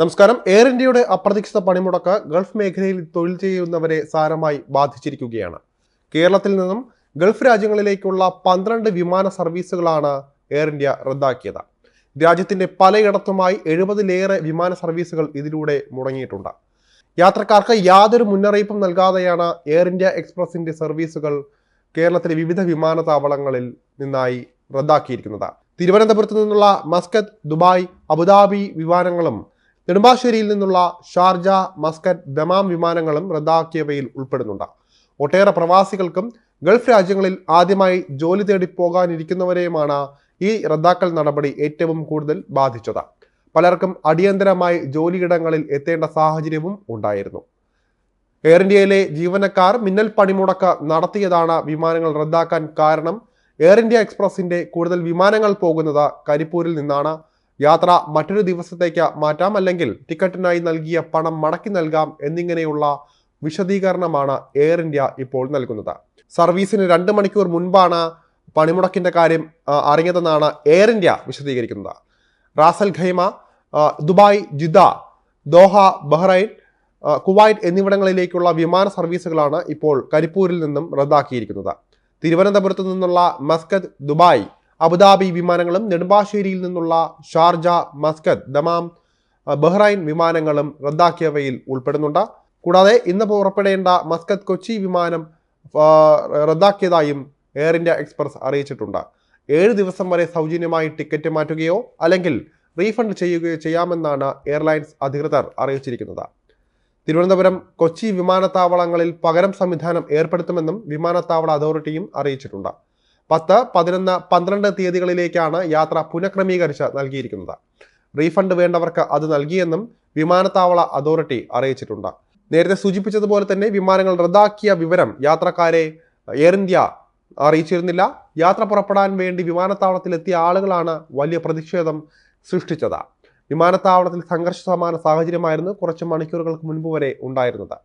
നമസ്കാരം. എയർ ഇന്ത്യയുടെ അപ്രതീക്ഷിത പണിമുടക്ക് ഗൾഫ് മേഖലയിൽ തൊഴിൽ ചെയ്യുന്നവരെ സാരമായി ബാധിച്ചിരിക്കുകയാണ്. കേരളത്തിൽ നിന്നും ഗൾഫ് രാജ്യങ്ങളിലേക്കുള്ള പന്ത്രണ്ട് വിമാന സർവീസുകളാണ് എയർ ഇന്ത്യ റദ്ദാക്കിയത്. രാജ്യത്തിന്റെ പലയിടത്തുമായി എഴുപതിലേറെ വിമാന സർവീസുകൾ ഇതിലൂടെ മുടങ്ങിയിട്ടുണ്ട്. യാത്രക്കാർക്ക് യാതൊരു മുന്നറിയിപ്പും നൽകാതെയാണ് എയർ ഇന്ത്യ എക്സ്പ്രസിന്റെ സർവീസുകൾ കേരളത്തിലെ വിവിധ വിമാനത്താവളങ്ങളിൽ നിന്നായി റദ്ദാക്കിയിരിക്കുന്നത്. തിരുവനന്തപുരത്ത് നിന്നുള്ള മസ്കത്ത് ദുബായ് അബുദാബി വിമാനങ്ങളും നെടുമ്പാശ്ശേരിയിൽ നിന്നുള്ള ഷാർജ മസ്കറ്റ് ദമാം വിമാനങ്ങളും റദ്ദാക്കിയവയിൽ ഉൾപ്പെടുന്നുണ്ട്. ഒട്ടേറെ പ്രവാസികൾക്കും ഗൾഫ് രാജ്യങ്ങളിൽ ആദ്യമായി ജോലി തേടി പോകാനിരിക്കുന്നവരെയുമാണ് ഈ റദ്ദാക്കൽ നടപടി ഏറ്റവും കൂടുതൽ ബാധിച്ചത്. പലർക്കും അടിയന്തരമായി ജോലിയിടങ്ങളിൽ എത്തേണ്ട സാഹചര്യവും ഉണ്ടായിരുന്നു. എയർ ഇന്ത്യയിലെ ജീവനക്കാർ മിന്നൽ പണിമുടക്ക് നടത്തിയതാണ് വിമാനങ്ങൾ റദ്ദാക്കാൻ കാരണം. എയർ ഇന്ത്യ എക്സ്പ്രസിന്റെ കൂടുതൽ വിമാനങ്ങൾ പോകുന്നത് കരിപ്പൂരിൽ നിന്നാണ്. യാത്ര മറ്റൊരു ദിവസത്തേക്ക് മാറ്റാം അല്ലെങ്കിൽ ടിക്കറ്റിനായി നൽകിയ പണം മടക്കി നൽകാം എന്നിങ്ങനെയുള്ള വിശദീകരണമാണ് എയർ ഇന്ത്യ ഇപ്പോൾ നൽകുന്നത്. സർവീസിന് രണ്ട് മണിക്കൂർ മുൻപാണ് പണിമുടക്കിന്റെ കാര്യം അറിഞ്ഞതെന്നാണ് എയർ ഇന്ത്യ വിശദീകരിക്കുന്നത്. Ras Al Khaimah Dubai Jeddah Doha Bahrain Kuwait എന്നിവിടങ്ങളിലേക്കുള്ള വിമാന സർവീസുകളാണ് ഇപ്പോൾ കരിപ്പൂരിൽ നിന്നും റദ്ദാക്കിയിരിക്കുന്നത്. തിരുവനന്തപുരത്ത് നിന്നുള്ള മസ്കത്ത് ദുബായ് അബുദാബി വിമാനങ്ങളും നെടുമ്പാശ്ശേരിയിൽ നിന്നുള്ള ഷാർജ മസ്കത്ത് ദമാം ബഹ്റൈൻ വിമാനങ്ങളും റദ്ദാക്കിയവയിൽ ഉൾപ്പെടുന്നുണ്ട്. കൂടാതെ ഇന്ന് പുറപ്പെടേണ്ട മസ്കത്ത് കൊച്ചി വിമാനം റദ്ദാക്കിയതായും എയർ ഇന്ത്യ എക്സ്പ്രസ് അറിയിച്ചിട്ടുണ്ട്. ഏഴ് ദിവസം വരെ സൗജന്യമായി ടിക്കറ്റ് മാറ്റുകയോ അല്ലെങ്കിൽ റീഫണ്ട് ചെയ്യുകയോ ചെയ്യാമെന്നാണ് എയർലൈൻസ് അധികൃതർ അറിയിച്ചിരിക്കുന്നത്. തിരുവനന്തപുരം കൊച്ചി വിമാനത്താവളങ്ങളിൽ പകരം സംവിധാനം ഏർപ്പെടുത്തുമെന്നും വിമാനത്താവള അതോറിറ്റിയും അറിയിച്ചിട്ടുണ്ട്. പത്ത് പതിനൊന്ന് പന്ത്രണ്ട് തീയതികളിലേക്കാണ് യാത്ര പുനഃക്രമീകരിച്ച് നൽകിയിരിക്കുന്നത്. റീഫണ്ട് വേണ്ടവർക്ക് അത് നൽകിയെന്നും വിമാനത്താവള അതോറിറ്റി അറിയിച്ചിട്ടുണ്ട്. നേരത്തെ സൂചിപ്പിച്ചതുപോലെ തന്നെ വിമാനങ്ങൾ റദ്ദാക്കിയ വിവരം യാത്രക്കാരെ എയർ ഇന്ത്യ അറിയിച്ചിരുന്നില്ല. യാത്ര പുറപ്പെടാൻ വേണ്ടി വിമാനത്താവളത്തിലെത്തിയ ആളുകളാണ് വലിയ പ്രതിഷേധം സൃഷ്ടിച്ചത്. വിമാനത്താവളത്തിൽ സംഘർഷ സമാന സാഹചര്യമായിരുന്നു കുറച്ച് മണിക്കൂറുകൾക്ക് മുൻപ് വരെ ഉണ്ടായിരുന്നത്.